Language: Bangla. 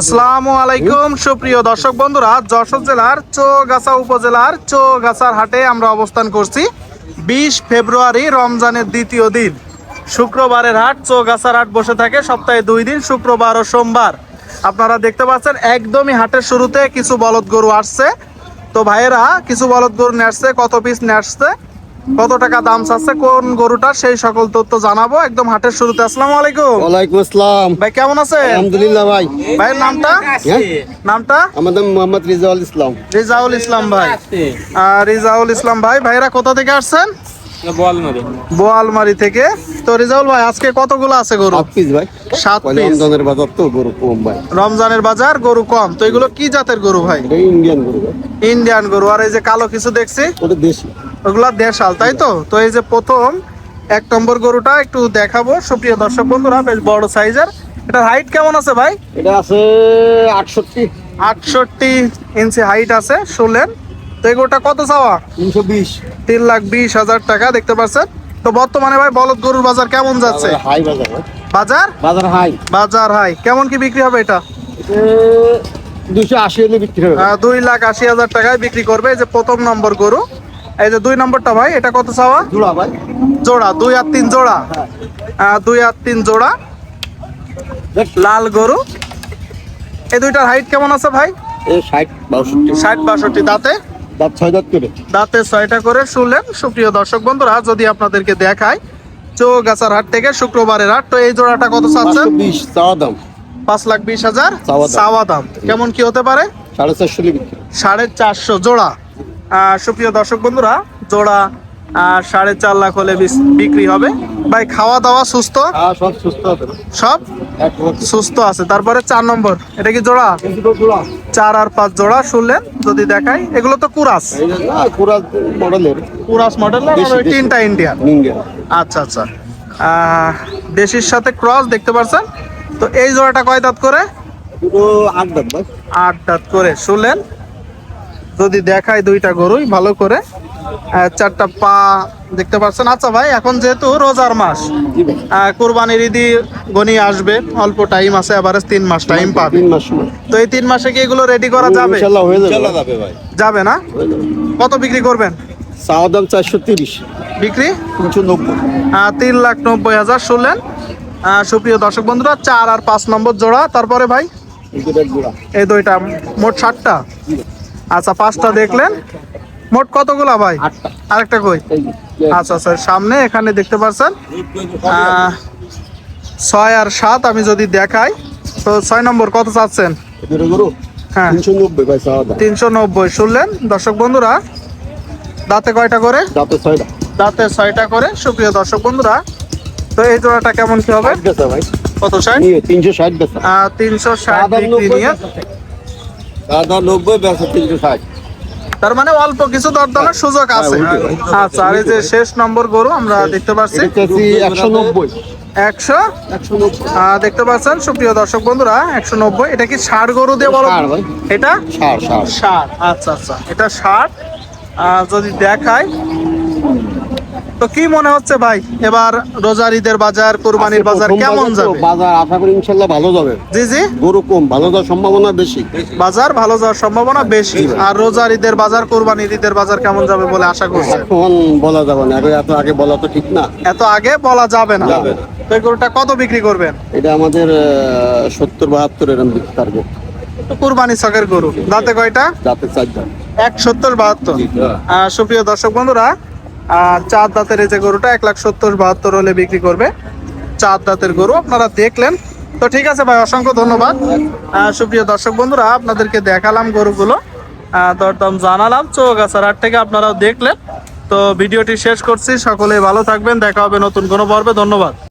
আসসালামু আলাইকুম, সুপ্রিয় দর্শক বন্ধুরা, যশোর জেলার চৌগাছা উপজেলার চৌগাছার হাটে আমরা অবস্থান করছি। বিশ ফেব্রুয়ারি রমজানের দ্বিতীয় দিন। শুক্রবারের হাট, চৌগাছার হাট বসে থাকে, সপ্তাহে দুই দিন, শুক্রবার ও সোমবার। আপনারা দেখতে পাচ্ছেন, একদমই হাটের শুরুতে কিছু বলদ গরু আসছে। তো ভাইয়েরা, কিছু বলদ গরু নিয়ে আসছে, কত পিস নিয়ে আসছে? কত টাকা দাম চাচ্ছে কোন গরুটা সেই সকল তথ্য জানাব। একদম হাটের শুরুতে। আসসালামু আলাইকুম। ওয়ালাইকুম আসসালাম। ভাই কেমন আছেন? আলহামদুলিল্লাহ ভাই। ভাইয়ের নামটা? হ্যাঁ? নামটা? আমাদের মোহাম্মদ রিজাউল ইসলাম। রিজাউল ইসলাম ভাই। রিজাউল ইসলাম ভাই ভাইরা কোথা থেকে আসছেন? বোয়ালমারি। থেকে। তো রিজাউল ভাই আজকে কতগুলো আছে গরু? পিস ভাই। সাত পিস রমজানের বাজার তো গরু কম ভাই। রমজানের বাজার গরু কম। তো এগুলো কি জাতের গরু ভাই? ইন্ডিয়ান গরু ইন্ডিয়ান গরু। আর এই যে কালো কিছু দেখছি? ওটা দেশি। ওগুলা দেশাল তাই তো? তো এই যে প্রথম এক নম্বর গরুটা একটু দেখাবো। সুপ্রিয় দর্শক বন্ধুরা বেশ বড় সাইজের। এটার হাইট কেমন আছে ভাই? এটা আছে আটষট্টি। আটষট্টি ইঞ্চি হাইট আছে শুনলেন তো এই গরুটা কত চাওয়া? তিনশো বিশ। তিন লাখ বিশ হাজার টাকা দেখতে পাচ্ছেন? তো বর্তমানে ভাই বলদ গরুর বাজার কেমন যাচ্ছে? হাই বাজার বাজার? বাজার হাই বাজার হাই কেমন কি বিক্রি হবে এটা? দুশো আশি হলে বিক্রি হবে। দুই লাখ আশি হাজার টাকায় বিক্রি করবে এই যে প্রথম নম্বর গরু। এই যে দুই নম্বরটা ভাই এটা কত চাওয়া? জোড়া ভাই। জোড়া দুই আর তিন জোড়া। আহ, দুই আর তিন জোড়া। লাল গরু। এই দুইটার হাইট কেমন আছে ভাই? এই ষাট বাষট্টি। ষাট বাষট্টি। দাঁতে? দাঁত ছয় দাঁত করে। দাঁতে ছয়টা করে শুনলেন। সুপ্রিয় দর্শক বন্ধুরা যদি আপনাদেরকে দেখায় চৌগাছার হাট থেকে শুক্রবারের হাট তো এই জোড়াটা কত চাচ্ছেন? দাম। পাঁচ লাখ বিশ হাজার? চাওয়া দাম। কেমন কি হতে পারে? সাড়ে চারশো সাড়ে চারশো জোড়া। সুপ্রিয় দর্শক বন্ধুরা জোড়া সাড়ে চার লাখ হলে বিক্রি হবে। ভাই খাওয়া দাওয়া সুস্থ? সব সুস্থ সব? সুস্থ আছে। তারপরে চার নম্বর এটা কি জোড়া? জোড়া। চার আর পাঁচ জোড়া শুনলেন? যদি দেখাই এগুলো তো কুরাস। পুরা মডেলের। কুরাস। তিনটা ইন্ডিয়ান ইন্ডিয়ান আচ্ছা আচ্ছা। আহ, দেশির সাথে ক্রস দেখতে পাচ্ছেন তো এই জোড়াটা কয় দাঁত করে? আট দাঁত আট দাঁত করে শুনলেন? যদি দেখায় দুইটা গরুই ভালো করে। চারটা পা দেখতে পাচ্ছেন। আচ্ছা ভাই এখন যেহেতু রোজার মাস কোরবানির ঈদি গনি আসবে। অল্প টাইম আছে এবারে তিন মাস টাইম পাবে। তো এই তিন মাসে কি এগুলো রেডি করা যাবে? যাবে। যাবে ভাই। যাবে না? কত বিক্রি করবেন? চাওয়া দাম চারশো তিরিশ। বিক্রি? তিনশো নব্বই। আহ, তিন লাখ নব্বই হাজার শুনলেন। সুপ্রিয় দর্শক বন্ধুরা চার আর পাঁচ নম্বর জোড়া। তারপরে ভাই? এই দুইটা মোট ষাটটা আচ্ছা পাঁচটা দেখলেন? মোট কতগুলা ভাই? আরেকটা কই? আচ্ছা স্যার সামনে এখানে দেখতে পাচ্ছেন ছয় আর সাত আমি যদি দেখাই তো ছয় নম্বর কত চাচ্ছেন? হ্যাঁ। তিনশো নব্বই শুনলেন? দর্শক বন্ধুরা দাঁতে কয়টা করে? দাঁতে ছয়টা। করে সুপ্রিয় দর্শক বন্ধুরা তো এই জোড়াটা কেমন কি হবে? কত ষাট? তিনশো ষাট তিনশো ষাট নিয়ে। দাদা নব্বই বেচা তিনশো ষাট। তার মানে অল্প কিছু দরদামের সুযোগ আছে। হ্যাঁ, আচ্ছা আর এই যে শেষ নম্বর গরু আমরা দেখতে পাচ্ছি। একশো নব্বই। একশো? দেখতে পাচ্ছেন সুপ্রিয় দর্শক বন্ধুরা একশো নব্বই। এটা কি ষাট গরু দিয়ে বলো? এটা? ষাট আচ্ছা আচ্ছা। এটা ষাট। যদি দেখাই। তো কি মনে হচ্ছে ভাই? এবার রোজার ঈদের বাজার কোরবানির বাজার কেমন যাবে? বাজার আশা করি ইনশাল্লাহ ভালো যাবে। জি জি। গরু কম ভালো যাওয়ার সম্ভাবনা বেশি। বাজার ভালো যাওয়ার সম্ভাবনা বেশি। আর রোজার ঈদের বাজার কোরবানির ঈদের বাজার কেমন যাবে বলে আশা করছে এখন বলা যাবে না। এত আগে বলা তো ঠিক না। এত আগে বলা যাবে না। তো এই গরুটা কত বিক্রি করবেন? এটা আমাদের সত্তর বাহাত্তর এরম টার্গেট তো কুরবানি ছকের গরু। দাঁতে কয়টা? যাতে চার দাম এক সত্তর বাহাত্তর। আহ, সুপ্রিয় দর্শক বন্ধুরা আহ, চার দাঁতের এই যে গরুটা এক লাখ সত্তর বাহাত্তর হলে বিক্রি করবে। চার দাঁতের গরু আপনারা দেখলেন। তো ঠিক আছে ভাই অসংখ্য ধন্যবাদ। সুপ্রিয় দর্শক বন্ধুরা আপনাদেরকে দেখালাম গরুগুলো। দরদম জানালাম চোখ আছে হাট থেকে আপনারাও দেখলেন। তো ভিডিওটি শেষ করছি সকলে ভালো থাকবেন দেখা হবে নতুন কোনো পর্বে ধন্যবাদ।